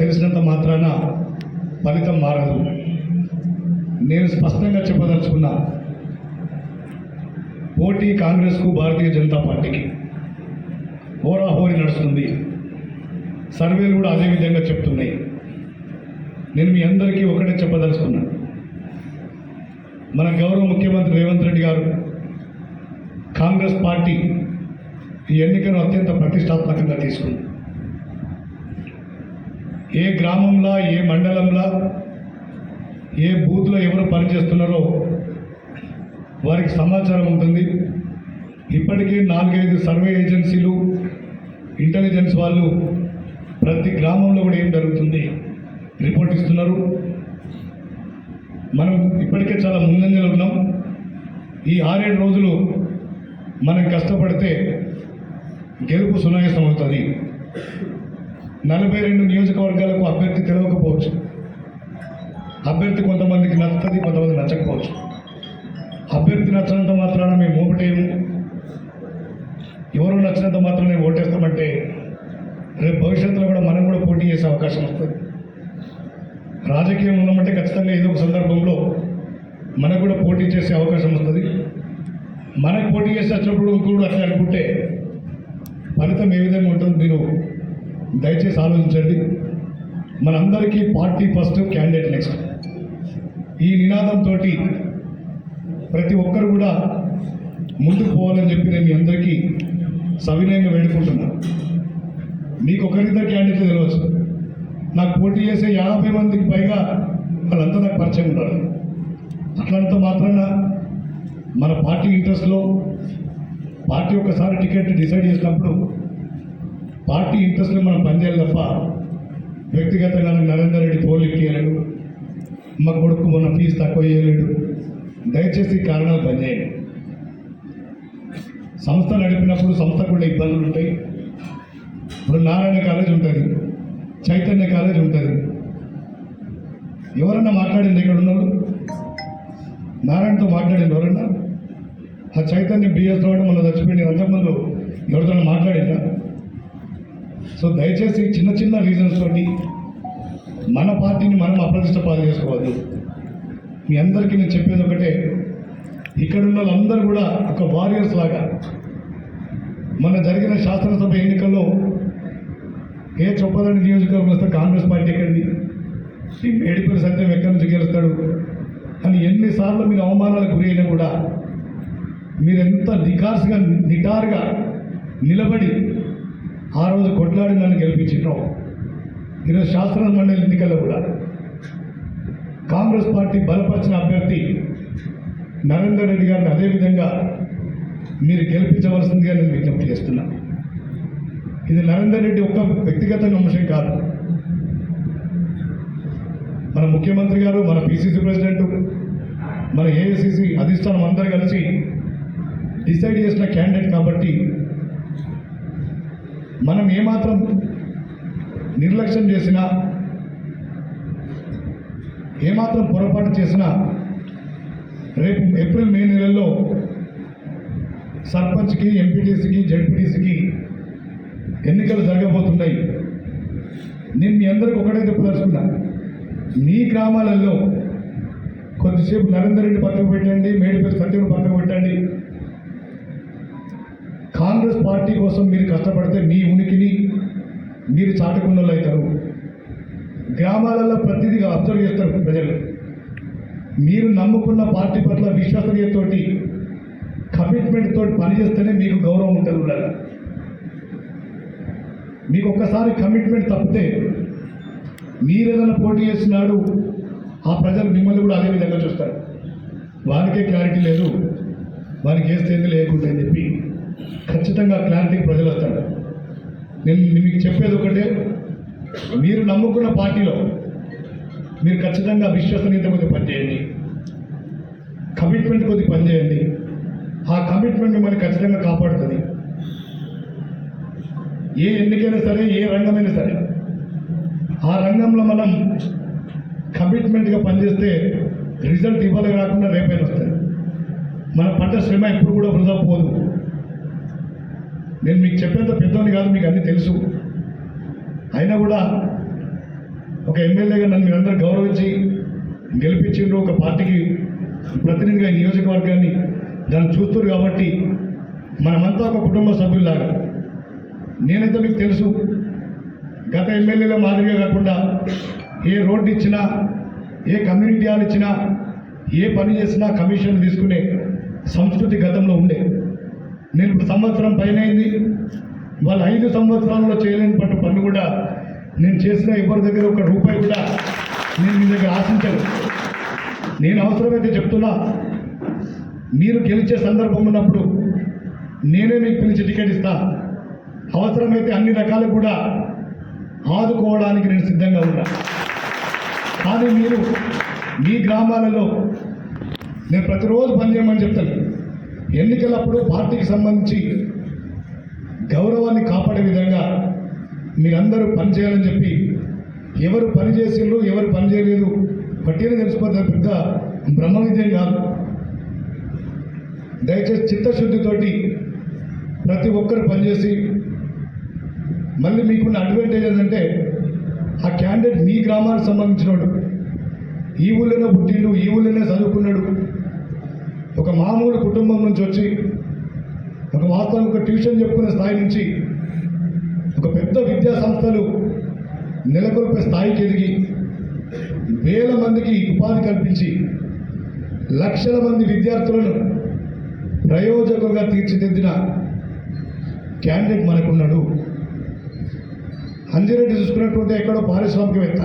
తెలిసినంత మాత్రాన ఫలితం మారదు. నేను స్పష్టంగా చెప్పదలుచుకున్నా పోటీ కాంగ్రెస్కు భారతీయ జనతా పార్టీకి హోరాహోరీ నడుస్తుంది. సర్వేలు కూడా అదే విధంగా చెప్తున్నాయి. నేను మీ అందరికీ ఒకటే చెప్పదలుచుకున్నాను మన గౌరవ ముఖ్యమంత్రి రేవంత్ రెడ్డి గారు కాంగ్రెస్ పార్టీ ఈ ఎన్నికను అత్యంత ప్రతిష్టాత్మకంగా తీసుకుంది ఏ గ్రామంలో ఏ మండలంలో ఏ బూత్లో ఎవరు పనిచేస్తున్నారో వారికి సమాచారం ఉంటుంది. ఇప్పటికీ నాలుగైదు సర్వే ఏజెన్సీలు ఇంటెలిజెన్స్ వాళ్ళు ప్రతి గ్రామంలో కూడా ఏం జరుగుతుంది రిపోర్ట్ ఇస్తున్నారు. మనం ఇప్పటికే చాలా ముందంజలో ఉన్నాం. ఈ ఆరేడు రోజులు మనం కష్టపడితే గెలుపు సునాయాసం అవుతుంది. నలభై రెండు నియోజకవర్గాలకు అభ్యర్థి తెలవకపోవచ్చు అభ్యర్థి కొంతమందికి నచ్చుతుంది కొంతమంది నచ్చకపోవచ్చు. అభ్యర్థి నచ్చినంత మాత్రాన మేము ఓపటేము ఎవరు నచ్చినంత మాత్రమే ఓటేస్తామంటే రేపు భవిష్యత్తులో కూడా మనం కూడా పోటీ చేసే అవకాశం వస్తుంది. రాజకీయం ఉన్నామంటే ఖచ్చితంగా ఏదో ఒక సందర్భంలో మనకు కూడా పోటీ చేసే అవకాశం వస్తుంది. మనకు పోటీ చేసి వచ్చినప్పుడు ఇంకోడు అట్లా అనుకుంటే ఫలితం ఏ విధంగా ఉంటుంది మీరు దయచేసి ఆలోచించండి. మనందరికీ పార్టీ ఫస్ట్ క్యాండిడేట్ నెక్స్ట్. ఈ నినాదంతో ప్రతి ఒక్కరు కూడా ముందుకు పోవాలని చెప్పి నేను మీ అందరికీ సవినయంగా వేడుకుంటున్నాను. మీకు ఒకరిద్దరు క్యాండిడేట్లు తెలియచ్చు నాకు పోటీ చేసే యాభై మందికి పైగా వాళ్ళంతా నాకు పరిచయం ఉండాలి అట్లంత మాత్రాన మన పార్టీ ఇంట్రెస్ట్లో పార్టీ ఒకసారి టికెట్ డిసైడ్ చేసినప్పుడు పార్టీ ఇంట్రెస్ట్లో మనం పనిచేయాలి తప్ప వ్యక్తిగతంగా నరేందర్ రెడ్డి పోలికి ఎక్కియలేడు మా కొడుకు మొన్న ఫీజు తక్కువ చేయలేడు. దయచేసి ఈ కారణాలు పనిచేయండి సంస్థ నడిపినప్పుడు సంస్థకు కూడా ఇబ్బందులు ఉంటాయి. ఇప్పుడు నారాయణ కాలేజ్ ఉంటుంది చైతన్య కాలేజ్ ఉంటుంది. ఎవరన్నా మాట్లాడింది ఇక్కడ ఉన్నారు నారాయణతో మాట్లాడింది ఎవరన్నా? ఆ చైతన్య బిఎస్ రావడం మన చచ్చిపోయింది. అంతకుముందు ఎవరితో మాట్లాడిందా? సో దయచేసి చిన్న చిన్న రీజన్స్ తోటి మన పార్టీని మనం అప్రతిష్ట పాలు చేసుకోవద్దు. మీ అందరికీ నేను చెప్పేది ఒకటే ఇక్కడ ఉన్న వాళ్ళందరూ కూడా ఒక వారియర్స్ లాగా. మన జరిగిన శాసనసభ ఎన్నికల్లో ఏ చొప్పదండి నియోజకవర్గం వస్తే కాంగ్రెస్ పార్టీ ఎక్కడిది? ఈ సత్యం ఎక్కడి నుంచి గెలుస్తాడు? అని ఎన్నిసార్లు మీరు అవమానాలకు గురి అయినా కూడా మీరు ఎంత నిటారుగా నిలబడి ఆ రోజు కొట్లాడి నన్ను గెలిపించినాం ఈరోజు శాసన మండలి ఎన్నికల్లో కూడా. కాంగ్రెస్ పార్టీ బలపరిచిన అభ్యర్థి నరేందర్ రెడ్డి గారిని అదేవిధంగా మీరు గెలిపించవలసిందిగా నేను విజ్ఞప్తి చేస్తున్నా. ఇది నరేందర్ రెడ్డి ఒక్క వ్యక్తిగత అంశం కాదు. మన ముఖ్యమంత్రి గారు మన పిసిసి ప్రెసిడెంట్ మన ఏఐసిసి అధిష్టానం అందరూ కలిసి డిసైడ్ చేసిన క్యాండిడేట్ కాబట్టి మనం ఏమాత్రం నిర్లక్ష్యం చేసినా ఏమాత్రం పొరపాటు చేసినా రేపు ఏప్రిల్ మే నెలల్లో సర్పంచ్కి ఎంపీటీసీకి జడ్పీటీసీకి ఎన్నికలు జరగబోతున్నాయి. నేను మీ అందరికి ఒకటే చెప్పదలుచుకున్నా మీ గ్రామాలలో కొద్దిసేపు నరేందర్ రెడ్డి పక్కకు పెట్టండి మేడిపల్లి సత్యం పక్కకు పెట్టండి కాంగ్రెస్ పార్టీ కోసం మీరు కష్టపడితే మీ ఉనికిని మీరు చాటుకున్న అవుతారు. గ్రామాలలో ప్రతిదీగా అబ్జర్వ్ చేస్తారు ప్రజలు. మీరు నమ్ముకున్న పార్టీ పట్ల విశ్వసనీయతోటి కమిట్మెంట్ తోటి పనిచేస్తేనే మీకు గౌరవం ఉంటుంది ఉండాలి మీకు ఒక్కసారి కమిట్మెంట్ తప్పితే మీరు ఏదైనా పోటీ చేస్తున్నాడు ఆ ప్రజలు మిమ్మల్ని కూడా అదే విధంగా చూస్తారు. వారికే క్లారిటీ లేదు వారికి వేస్తేంది లేకుండా అని చెప్పి ఖచ్చితంగా క్లారిటీ ప్రజలు వస్తారు. నేను మీకు చెప్పేది ఒకటే మీరు నమ్ముకున్న పార్టీలో మీరు ఖచ్చితంగా విశ్వసనీయత కొద్ది పనిచేయండి. కమిట్మెంట్ కొద్ది పనిచేయండి. ఆ కమిట్మెంట్ మిమ్మల్ని ఖచ్చితంగా కాపాడుతుంది. ఏ ఎన్నికైనా సరే ఏ రంగమైనా సరే ఆ రంగంలో మనం కమిట్మెంట్గా పనిచేస్తే రిజల్ట్ ఇవ్వాలి కాకుండా రేపైనా వస్తుంది మన పంట శ్రమ ఎప్పుడు కూడా వృధా పోదు. నేను మీకు చెప్పేంత పెద్దోని కాదు మీకు అన్నీ తెలుసు. అయినా కూడా ఒక ఎమ్మెల్యేగా నన్ను మీరందరూ గౌరవించి గెలిపించిండ్రు ఒక పార్టీకి ప్రతినిధిగా నియోజకవర్గాన్ని. దాన్ని చూస్తారు కాబట్టి మనమంతా ఒక కుటుంబ సభ్యుల్లాగా. నేనైతే మీకు తెలుసు గత ఎమ్మెల్యేల మాదిరిగా కాకుండా ఏ రోడ్డు ఇచ్చినా ఏ కమ్యూనిటీ హాల్ ఇచ్చినా ఏ పని చేసినా కమిషన్ తీసుకునే సంస్కృతి గతంలో ఉండే. నేను ఇప్పుడు సంవత్సరం పైన అయింది వాళ్ళు ఐదు సంవత్సరాల్లో చేయలేని పట్టు పనులు కూడా నేను చేసిన ఎవరి దగ్గర ఒక రూపాయి కూడా నేను మీ దగ్గర ఆశించను నేను అవసరమైతే చెప్తున్నా మీరు గెలిచే సందర్భం ఉన్నప్పుడు నేనే మీకు పిలిచి టికెట్ ఇస్తా. అవసరమైతే అన్ని రకాలు కూడా ఆదుకోవడానికి నేను సిద్ధంగా ఉన్నా. కానీ మీరు మీ గ్రామాలలో నేను ప్రతిరోజు పనిచేయమని చెప్తాను. ఎన్నికలప్పుడు పార్టీకి సంబంధించి గౌరవాన్ని కాపాడే విధంగా మీరందరూ పనిచేయాలని చెప్పి ఎవరు పని చేసిండ్రు ఎవరు పని చేయలేదు పట్టిన తెలిసిపోతే పెద్ద బ్రహ్మ విద్యం కాదు. దయచేసి చిత్తశుద్ధితోటి ప్రతి ఒక్కరు పనిచేసి మళ్ళీ మీకున్న అడ్వాంటేజ్ ఏంటంటే ఆ క్యాండిడేట్ మీ గ్రామానికి సంబంధించినోడు. ఈ ఊళ్ళోనే పుట్టిండు ఈ ఊళ్ళోనే చదువుకున్నాడు. ఒక మామూలు కుటుంబం నుంచి వచ్చి ఒక వాస్తవం ఒక ట్యూషన్ చెప్పుకునే స్థాయి నుంచి ఒక పెద్ద విద్యా సంస్థలు నెలకొల్పే స్థాయికి ఎదిగి వేల మందికి ఉపాధి కల్పించి లక్షల మంది విద్యార్థులను ప్రయోజకంగా తీర్చిదిద్దిన క్యాండిడేట్ మనకున్నాడు. అంజిరెడ్డి చూసుకున్నటువంటి ఎక్కడో పారిశ్రామికవేత్త.